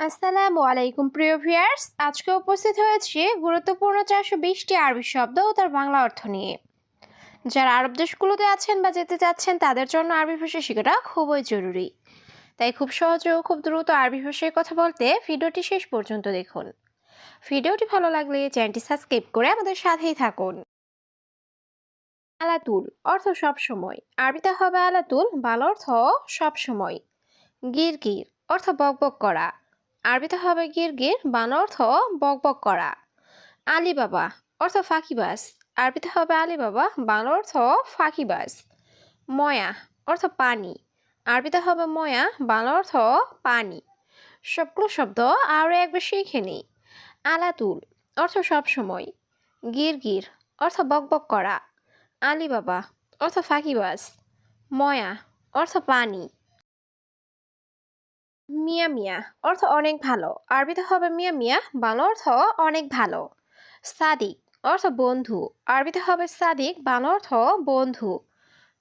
আসসালামু আলাইকুম, প্রিয় ভিউয়ার্স। আজকে উপস্থিত হয়েছি গুরুত্বপূর্ণ চারশো বিশটি আরবি শব্দ ও তার বাংলা অর্থ নিয়ে। যারা আরব দেশগুলোতে আছেন বা যেতে চাচ্ছেন, তাদের জন্য আরবি ভাষা শেখাটা খুবই জরুরি। তাই খুব সহজে ও খুব দ্রুত আরবি ভাষায় কথা বলতে ভিডিওটি শেষ পর্যন্ত দেখুন। ভিডিওটি ভালো লাগলে চ্যানেলটি সাবস্ক্রাইব করে আমাদের সাথেই থাকুন। আলাতুল অর্থ সব সময়। আরবিতে হবে আলাতুল ভালো অর্থ সব সময়। গির গির অর্থ বকবক করা। আরবিতে হবে গির গির বাংলা অর্থ বকবক করা। আলী বাবা অর্থ ফাঁকিবাস আরবিতে হবে আলী বাবা বাংলা অর্থ ফাঁকিবাস ময়া অর্থ পানি। আরবিতে হবে ময়া বাংলা অর্থ পানি। সবগুলো শব্দ আরও একবার শিখে নিই। আলাতুল অর্থ সবসময় গির অর্থ বকবক করা। আলী বাবা অর্থ ফাঁকিবাস ময়া অর্থ পানি। মিয়া মিয়া, অর্থ অনেক ভালো। আরবিতে হবে মিয়া মিয়া, বাংলা অর্থ অনেক ভালো। সাদিক, অর্থ বন্ধু। আরবিতে হবে সাদিক, বাংলা অর্থ বন্ধু।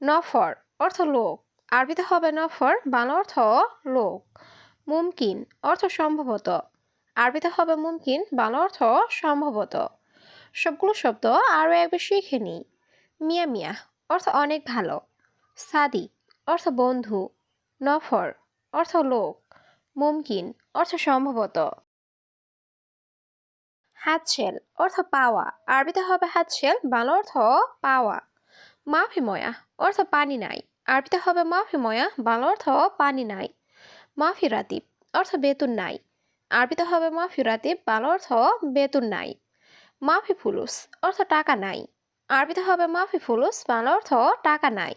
নফর, অর্থ লোক। আরবিতে হবে নফর, বাংলা অর্থ লোক। মুমকিন, অর্থ সম্ভবত। আরবিতে হবে মুমকিন, বাংলা অর্থ সম্ভবত। সবগুলো শব্দ আরও একবার শিখে নিই। মিয়া মিয়া, অর্থ অনেক ভালো। সাদিক, অর্থ বন্ধু। নফর, অর্থ লোক। মুমকিন, অর্থ সম্ভবত। হাতশেল, অর্থ পাওয়া। আরবিতে হবে হাতশেল, বাংলা অর্থ পাওয়া। মাফি ময়া অর্থ পানি নাই। আরবিতে হবে মাফি ময়া বাংলা অর্থ পানি নাই। মাফি রাতিব অর্থ বেতন নাই। আরবিতে হবে মাফি রাতিব বাংলা অর্থ বেতন নাই। মাফি ফুলুস অর্থ টাকা নাই। আরবিতে হবে মাফি ফুলুস বাংলা অর্থ টাকা নাই।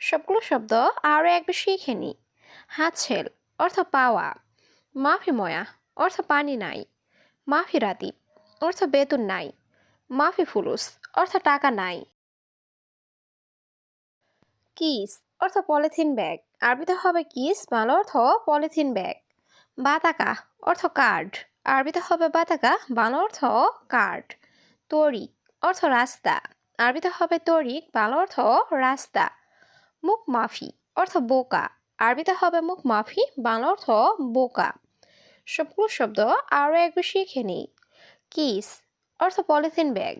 সবগুলো শব্দ আরও একবার শিখে নিই হাতশেল অর্থ পাওয়া। মাফি ময়া, অর্থ পানি নাই। মাফি রাতিব অর্থ বেতন নাই। মাফি ফুলুস, অর্থ টাকা নাই। কিস, অর্থ পলিথিন ব্যাগ। আরবিতে হবে কিস, বাংলা অর্থ পলিথিন ব্যাগ। বাতাকা, অর্থ কার্ড। আরবিতে হবে বাতাকা, বাংলা অর্থ কার্ড। তরিক অর্থ রাস্তা। আরবিতে হবে তরিক, বাংলা অর্থ রাস্তা। মুখ মাফি, অর্থ বোকা। আরবিতে হবে মুখ মাফি, বাংলা অর্থ বোকা। সবগুলো শব্দ আরও একবার শিখে নিই। কিস, অর্থ পলিথিন ব্যাগ।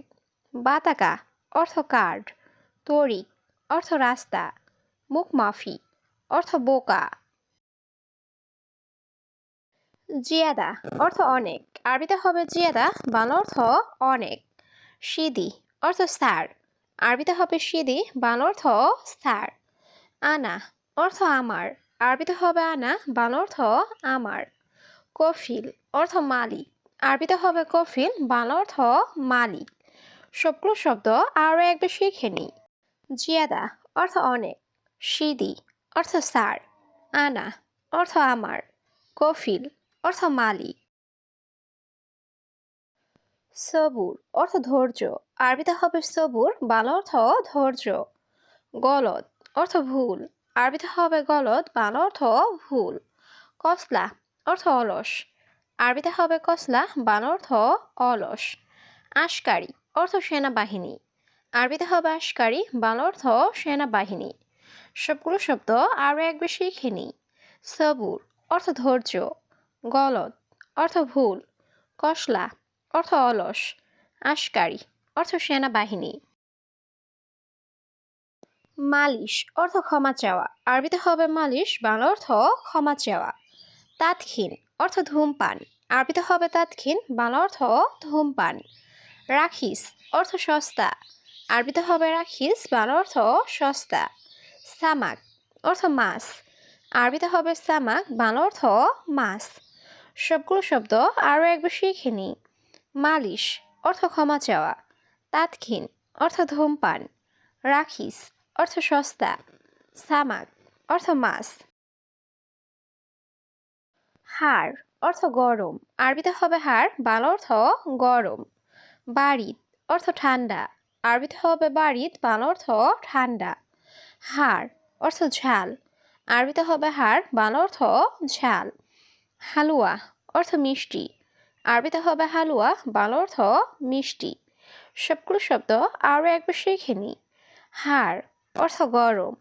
বাতাকা, অর্থ কার্ড। তরিক অর্থ রাস্তা। মুখ মাফি, অর্থ বোকা। জিয়াদা, অর্থ অনেক। আরবিতে হবে জিয়াদা, বাংলা অর্থ অনেক। সিদি, অর্থ স্যার। আরবিতে হবে সিদি, বাংলা অর্থ স্যার। আনা অর্থ আমার। আরবিতে হবে আনা, বাংলা অর্থ আমার। কফিল, অর্থ মালিক। আরবিতে হবে কফিল, বাংলা অর্থ মালিক। সবগুলো শব্দ আরও একবার শিখে নিই। জিয়াদা, অর্থ অনেক। সিদি, অর্থ স্যার। আনা, অর্থ আমার। কফিল, অর্থ মালিক। সবুর, অর্থ ধৈর্য। আরবিতে হবে সবুর, বাংলা অর্থ ধৈর্য। গলদ, অর্থ ভুল। আরবিতে হবে গলদ বাংলা অর্থ ভুল। কসলা অর্থ অলস। আরবিতে হবে কসলা, বাংলা অর্থ অলস। আশকারি অর্থ সেনাবাহিনী। আরবিতে হবে আশকারি, বাংলা অর্থ সেনাবাহিনী। সবগুলো শব্দ আরও একবার শিখে নিই। সবুর অর্থ ধৈর্য। গলদ অর্থ ভুল। কসলা অর্থ অলস। আশকারি অর্থ সেনাবাহিনী। মালিশ, অর্থ ক্ষমা চাওয়া। আরবিতে হবে মালিশ, বাংলা অর্থ ক্ষমা চাওয়া। তাৎক্ষীন অর্থ ধূমপান। আরবিতে হবে তাৎক্ষীন বাংলা অর্থ ধূমপান। রাখিস, অর্থ সস্তা। আরবিতে হবে রাখিস, বাংলা অর্থ সস্তা। সামাক, অর্থ মাছ। আরবিতে হবে সামাক, বাংলা অর্থ মাছ। সবগুলো শব্দ আরও একবার শিখে নিই। মালিশ, অর্থ ক্ষমা চাওয়া। তাৎক্ষীন অর্থ ধূমপান। রাখিস অর্থ সস্তা, সামাক, অর্থ মাছ। হাড়, অর্থ গরম। আরবিতে হবে হাড়, বাংলা অর্থ গরম। বাড়িত, অর্থ ঠান্ডা। আরবিতে হবে বাড়িত, বাল অর্থ ঠান্ডা। হাড়, অর্থ ঝাল। আরবিতে হবে হাড়, বাংলা অর্থ ঝাল। হালুয়া, অর্থ মিষ্টি। আরবিতে হবে হালুয়া, বাংলা অর্থ মিষ্টি। সবগুলো শব্দ আরও একবার শিখে নিই। হাড় অর্থ গরম,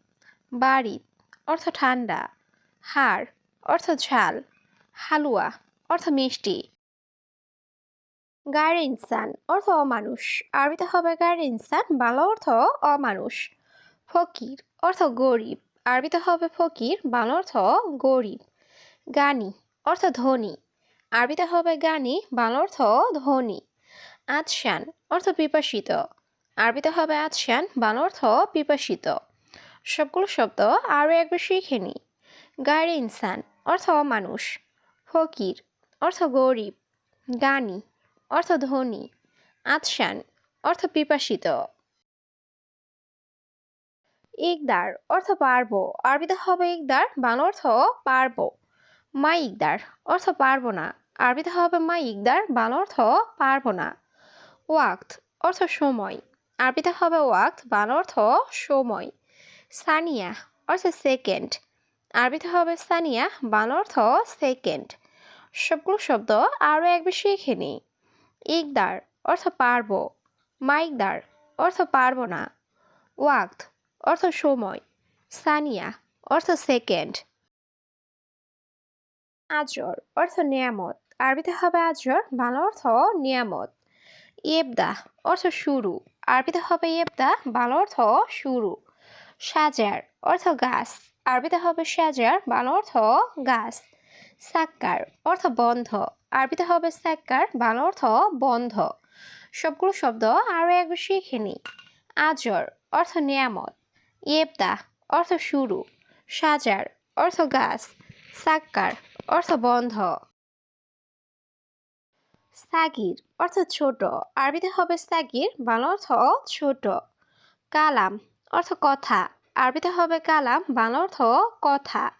বাড়ি, অর্থ ঠান্ডা, হাড়, অর্থ ঝাল, হালুয়া, অর্থ মিষ্টি। গায়ের ইনসান, অর্থ অমানুষ। আরবিতে হবে গায়ের ইনসান, বাংলা অর্থ অমানুষ। ফকির, অর্থ গরিব। আরবিতে হবে ফকির, বাংলা অর্থ গরিব। গানি, অর্থ ধনী। আরবিতে হবে গানি, বাংলা অর্থ ধনী। আতশান অর্থ পিপাসিত। আরবিতে হবে আতশান বাংলা অর্থ পিপাসিত। সবগুলো শব্দ আরও একবার শিখে নিই। গায়ের ইনসান, অর্থ মানুষ। ফকির, অর্থ গরিব। গানি, অর্থ ধনী। আতশান অর্থ পিপাসিত। ইকদার, অর্থ পারব। আরবিতে হবে ইকদার, বাংলা অর্থ পারব। মা ইকদার, অর্থ পারব না। আরবিতে হবে মা ইকদার, বাংলা অর্থ পারব না। ওয়াক্ত, অর্থ সময়। আরবিতে হবে ওয়াক্ত, বান অর্থ সময়। সানিয়া অর্থ সেকেন্ড আরবিতে হবে সানিয়া, বান অর্থ সেকেন্ড সবগুলো শব্দ আরও একবার শিখে নিই। ইকদার অর্থ পারব। মাইকদার অর্থ পারব না। ওয়াক্ত অর্থ সময়। সানিয়া অর্থ সেকেন্ড আজর অর্থ নিয়ামত। আরবিতে হবে আজর বাংলা অর্থ নিয়ামত। ইয়েবদা অর্থ শুরু। আরবিতে হবে ইয়েবদা বাংলা অর্থ শুরু। সাজার অর্থ গাছ। আরবিতে হবে সাজার, বাংলা অর্থ গাছ। সাক্কার অর্থ বন্ধ। আরবিতে হবে সাক্কার, বাল অর্থ বন্ধ। সবগুলো শব্দ আরও একবার শিখে নিই। আজর অর্থ নিয়ামত। ইয়েবদা অর্থ শুরু। সাজার অর্থ গাছ। সাক্কার অর্থ বন্ধ। সাগির, অর্থাৎ ছোট। আরবিতে হবে সাগির, বাংলা অর্থ ছোট। কালাম, অর্থ কথা। আরবিতে হবে কালাম, বাংলা অর্থ কথা।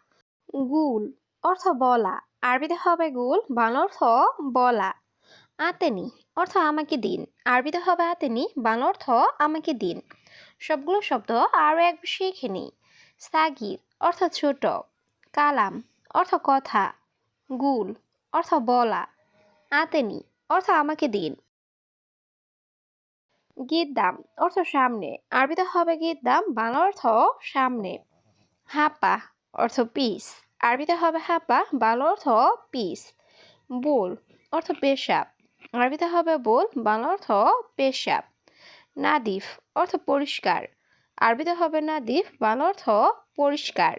গুল, অর্থ বলা। আরবিতে হবে গুল, বাংলা অর্থ বলা। আতেনি, অর্থ আমাকে দিন। আরবিতে হবে আতেনি, বাংলা অর্থ আমাকে দিন। সবগুলো শব্দ আরও এক শিখে নিই। সাগির, অর্থ ছোট। কালাম, অর্থ কথা। গুল, অর্থ বলা। আতেনি অর্থ আমাকে দিন। গিদ্দাম অর্থ সামনে। আরবিতে হবে গিদ্দাম বাংলা অর্থ সামনে। হাপা, অর্থ পিস আরবিতে হবে হাপা, বাংলা অর্থ পিস বোল, অর্থ পেশাব। আরবিতে হবে বোল, বাংলা অর্থ পেশাব। নাদিফ, অর্থ পরিষ্কার। আরবিতে হবে নাদিফ, বাংলা অর্থ পরিষ্কার।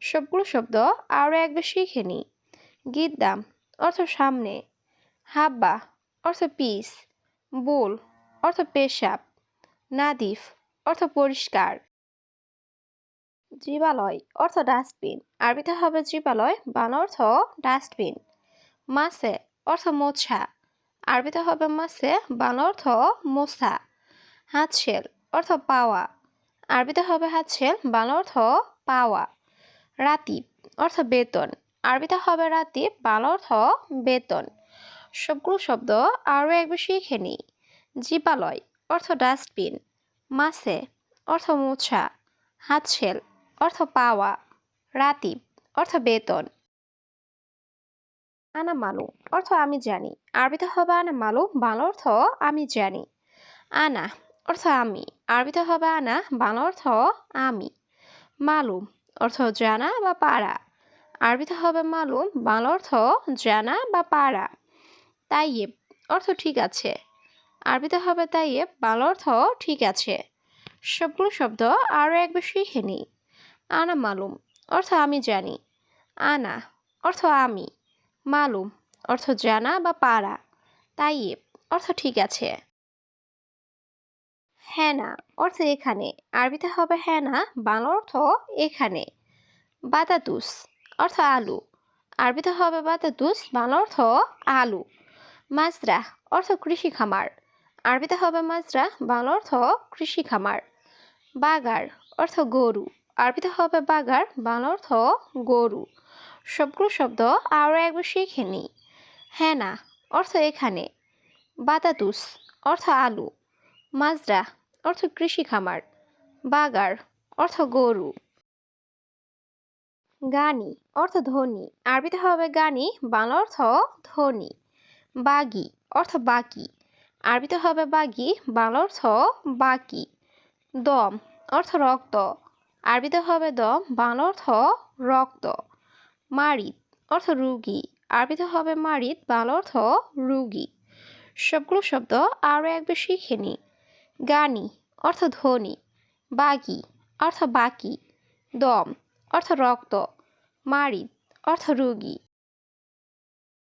সবগুলো শব্দ আরও একবার শিখে নিই গিদ্দাম অর্থ সামনে। হাব্বা, অর্থ পিস বোল অর্থ পেশাব, নাদিফ, অর্থ পরিষ্কার। জীবালয়, অর্থ ডাস্টবিন আরবিতে হবে জীবালয় বাংলা অর্থ ডাস্টবিন মাসে অর্থ মোছা, আরবিতে হবে মাসে বাংলা অর্থ মোছা। হাতশেল, অর্থ পাওয়া, আরবিতে হবে হাতশেল বাংলা অর্থ পাওয়া। রাতিব, অর্থ বেতন, আরবিতে হবে রাতিব বাংলা অর্থ বেতন। সবগুলো শব্দ আরও একবার শিখে নিই। জীবালয়, অর্থ ডাস্টবিন। মাসে অর্থ মোছা। হাতশেল, অর্থ পাওয়া। রাতিব অর্থ বেতন। আনা মালু অর্থ আমি জানি। আরবিতে হবে আনা মালু বাংলা অর্থ আমি জানি। আনা, অর্থ আমি। আরবিতে হবে আনা, বাংলা অর্থ আমি। মালুম অর্থ জানা বা পাড়া আরবিতে হবে মালুম বাংলা অর্থ জানা বা পাড়া তাইয়েব অর্থ ঠিক আছে। আরবিতে হবে তাইয়েব বাংলা অর্থ ঠিক আছে। সবগুলো শব্দ আরও একবার শিখে নিই আনা মালুম, অর্থ আমি জানি। আনা, অর্থ আমি। মালুম, অর্থ জানা বা পারা। তাইয়েব অর্থ ঠিক আছে। হ্যানা অর্থ এখানে। আরবিতে হবে হ্যানা বাংলা অর্থ এখানে। বাতাতুস, অর্থ আলু। আরবিতে হবে বাতাতুস, বাংলা অর্থ আলু। মাজরা অর্থ কৃষি খামার। আরবিতে হবে মাজরা বাংলা অর্থ কৃষি খামার। বাগার অর্থ গরু। আরবিতে হবে বাগার বাংলা অর্থ গরু। সবগুলো শব্দ আরও একবার শিখে নিই হ্যানা অর্থ এখানে। বাতাতুস অর্থ আলু। মাজরা অর্থ কৃষি খামার। বাগার অর্থ গরু। গানি অর্থ ধনী। আরবিতে হবে গানি, বাংলা অর্থ ধনী। বাগি, অর্থ বাকি। আরবিতে হবে বাগি বাংলা অর্থ বাকি। দম, অর্থ রক্ত। আরবিতে হবে দম বাংলা অর্থ রক্ত। মারিত অর্থ রুগী। আরবিতে হবে মারিত বাংলা অর্থ রুগী। সবগুলো শব্দ আরও একবার শিখে নিই। গানি, অর্থ ধনী। বাগি, অর্থ বাকি। দম, অর্থ রক্ত। মারিত অর্থ রুগী।